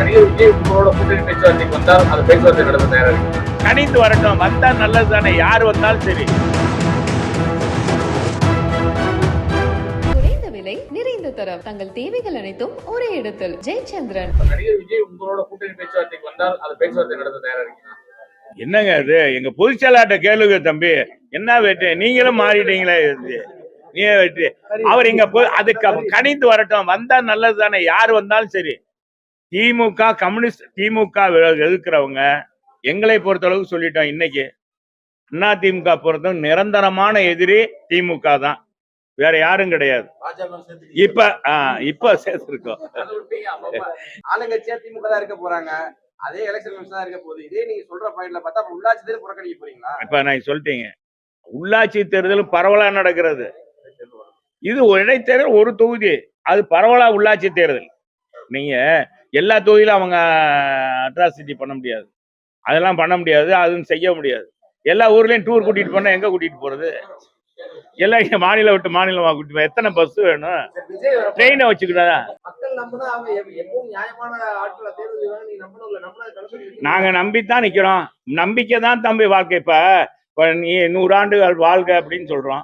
நடிகர் விஜய் உங்களோட கூட்டணி பேச்சுவார்த்தைக்கு வந்தால் அந்த பேச்சுவார்த்தை நடத்த தயாரா இருக்கு கணித்து வரட்டும். வந்தா நல்லது தானே யார் வந்தாலும் சரி. குறைந்த விலை நிறைந்த தரம். தங்கள் தேவைகள் அனைத்தும் ஒரே இடத்தில். ஜெயச்சந்திரன். நடிகர் விஜய் உங்களோட கூட்டணி பேச்சுவார்த்தைக்கு வந்தால் அந்த பேச்சுவார்த்தை நடத்த தயாரா இருக்கு என்னங்க இது? எங்க பொதுச் செயலாட்ட கேளுங்க தம்பி. என்ன வெற்றி நீங்களும் மாறிட்டீங்களே. இது. நீ வெற்றி அவர் இங்க அப்ப கணித்து வரட்டும். வந்தா நல்லது தானே யார் வந்தாலும் சரி. திமுக கம்யூனிஸ்ட் திமுக எதிர்க்கிறவங்க எங்களை பொறுத்தளவுக்கு சொல்லிட்டோம் இன்னைக்கு. அண்ணா திமுக பொறுத்தவரை நிரந்தரமான எதிரி திமுக தான். வேற யாரும் கிடையாது. இப்ப ஆ, இப்ப சேர்த்திருக்கோம். ஆளுங்கட்சியா திமுக தான் இருக்க போறாங்க. அதே எலெக்ஷன் தான் இருக்க போகுது. இதே நீங்க சொல்ற பாயிண்ட்ல பார்த்தா உள்ளாட்சி தேர்தல் புறக்கணிக்க போறீங்களா? இப்ப நான் சொல்லிட்டீங்க. உள்ளாட்சி தேர்தல் பரவலா நடக்கிறது. இது ஒரு இடைத்தேர்தல் ஒரு தொகுதி. அது பரவலா உள்ளாட்சி தேர்தல். நீங்க எல்லா தொகுதியிலும் அவங்க அட்ராசிட்டி பண்ண முடியாது. அதெல்லாம் பண்ண முடியாது அதுவும் செய்ய முடியாது. எல்லா ஊர்லயும் டூர் கூட்டிட்டு போனா எங்க கூட்டிட்டு போறது? எல்லாம் மாநிலம் விட்டு மாநிலமா கூட்டிட்டு போ எத்தனை பஸ் வேணும்? ட்ரெயினை வச்சுக்கிட்டா நாங்க நம்பித்தான் நிக்கிறோம். நம்பிக்கை தான் தம்பி வாழ்க்கை. இப்ப நீ நூறாண்டுகள் வாழ்க அப்படின்னு சொல்றோம்.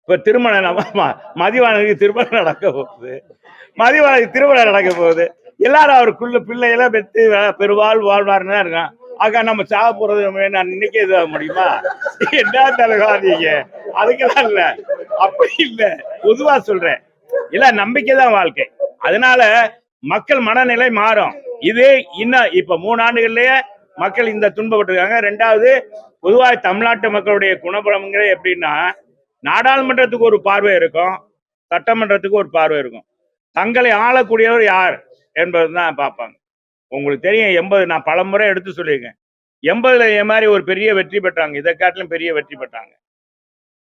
இப்ப திருமணம் நம்ம ம- மதிவானுக்கு திருமணம் நடக்க போகுது. மதிவானுக்கு திருமணம் நடக்க போகுது. எல்லாரும் அவருக்குள்ள பிள்ளையெல்லாம் பெற்று பெருவாள் பெருவாழ் வாழ்வாருன்னு தான் இருக்கான். அக்கா நம்ம சாக போறது நான் என்ன இன்னைக்கே இதாக முடியுமா? என்ன தலைவா நீங்க? அதுக்கெல்லாம் இல்ல. அப்படி இல்ல. பொதுவா சொல்றேன். இல்ல நம்பிக்கை தான் வாழ்க்கை. அதனால மக்கள் மனநிலை மாறும். இது இன்னும் இப்ப மூணு ஆண்டுகள்லயே மக்கள் இந்த துன்பப்பட்டிருக்காங்க. ரெண்டாவது பொதுவாக தமிழ்நாட்டு மக்களுடைய குணபலம்ங்கிற எப்படின்னா நாடாளுமன்றத்துக்கு ஒரு பார்வை இருக்கும் சட்டமன்றத்துக்கு ஒரு பார்வை இருக்கும். தங்களை ஆளக்கூடியவர் யார்? என்பது தான் பார்ப்பாங்க. உங்களுக்கு தெரியும் எண்பது நான் பலமுறை எடுத்து சொல்லியிருக்கேன். எண்பதுல இதே மாதிரி ஒரு பெரிய வெற்றி பெற்றாங்க. இதை காட்டிலும் பெரிய வெற்றி பெற்றாங்க.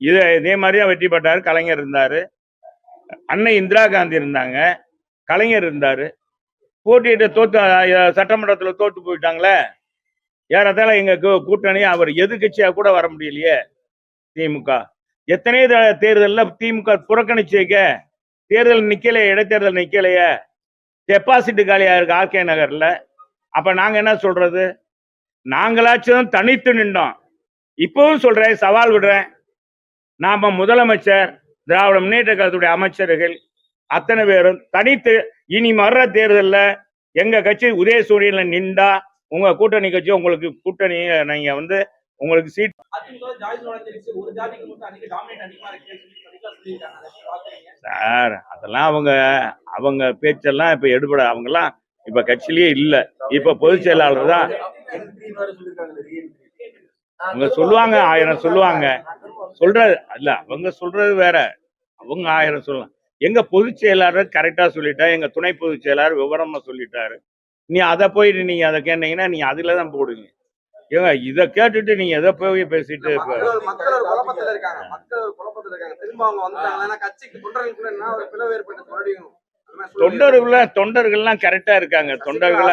இது இதே மாதிரி தான் வெற்றி பெற்றார். கலைஞர் இருந்தார். அன்னை இந்திரா காந்தி இருந்தாங்க. கலைஞர் இருந்தார். போட்டியிட்டு தோத்து சட்டமன்றத்தில் தோற்று தோத்து போயிட்டாங்களே. ஏறத்தால எங்கள் கூட்டணி அவர் எதிர்கட்சியாக கூட வர முடியலையே திமுக. எத்தனை தேர்தலில் திமுக புறக்கணிச்சேக்க தேர்தல் நிற்கலையே இடைத்தேர்தல் நிக்கலையே. டெபாசிட் காலியாக இருக்கு ஆர்கே நகரில். அப்போ நாங்கள் என்ன சொல்கிறது நாங்களாச்சும் தனித்து நின்றோம். இப்பவும் சொல்கிறேன் சவால் விடுறேன். நாம் முதலமைச்சர் திராவிட முன்னேற்ற கழகத்துடைய அமைச்சர்கள் அத்தனை பேரும் தனித்து இனி வர்ற தேர்தலில் எங்கள் கட்சி உதயசூரியன்ல நின்றா உங்கள் கூட்டணி கட்சி உங்களுக்கு கூட்டணி நீங்கள் வந்து உங்களுக்கு சீட் சார் அதெல்லாம் அவங்க அவங்க பேச்செல்லாம் இப்ப எடுபட அவங்கெல்லாம் இப்ப கட்சியிலேயே இல்ல. இப்ப பொதுச் செயலாளர் தான். அவங்க சொல்லுவாங்க ஆயிரம் சொல்லுவாங்க. சொல்றது அல்ல அவங்க சொல்றது வேற. அவங்க ஆயிரம் சொல்லலாம். எங்க பொதுச் செயலாளர் கரெக்டா சொல்லிட்டா எங்க துணை பொதுச் செயலாளர் விவரமா சொல்லிட்டாரு. நீ அதை போய் நீங்க அதை கேட்டீங்கன்னா நீங்க அதுல தான் போடுங்க ஏங்க இதை கேட்டுட்டு நீங்க எதை போய் பேசிட்டு இருக்காங்க. தொண்டர்கள தொண்டர்கள்லாம் கரெக்டா இருக்காங்க. இருக்கு. தொண்டர்கள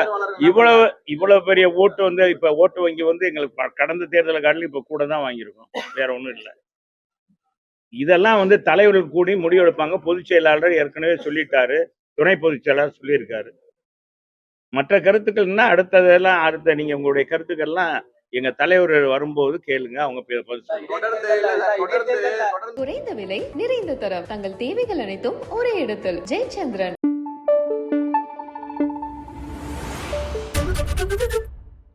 இவ்வளவு இவ்வளவு பெரிய ஓட்டு வந்து இப்ப ஓட்டு வங்கி வந்து எங்களுக்கு கடந்த தேர்தலை காட்டிலும் இப்ப கூட தான் வாங்கியிருக்கோம். வேற ஒண்ணும் இல்லை. இதெல்லாம் வந்து தலைவர்கள் கூடி முடிவெடுப்பாங்க பொதுச் செயலாளர் ஏற்கனவே சொல்லிட்டாரு. துணை பொதுச் செயலாளர் சொல்லியிருக்காரு. மற்ற கருத்துக்கள்னா அடுத்ததெல்லாம் அடுத்த நீங்க உங்களுடைய கருத்துக்கள்லாம் எங்க தலைவர் வரும்போது கேளுங்க அவங்க குறைந்த விலை நிறைந்த தரம். தங்கள் தேவைகள் அனைத்தும் ஒரே இடத்தில். ஜெயச்சந்திரன்.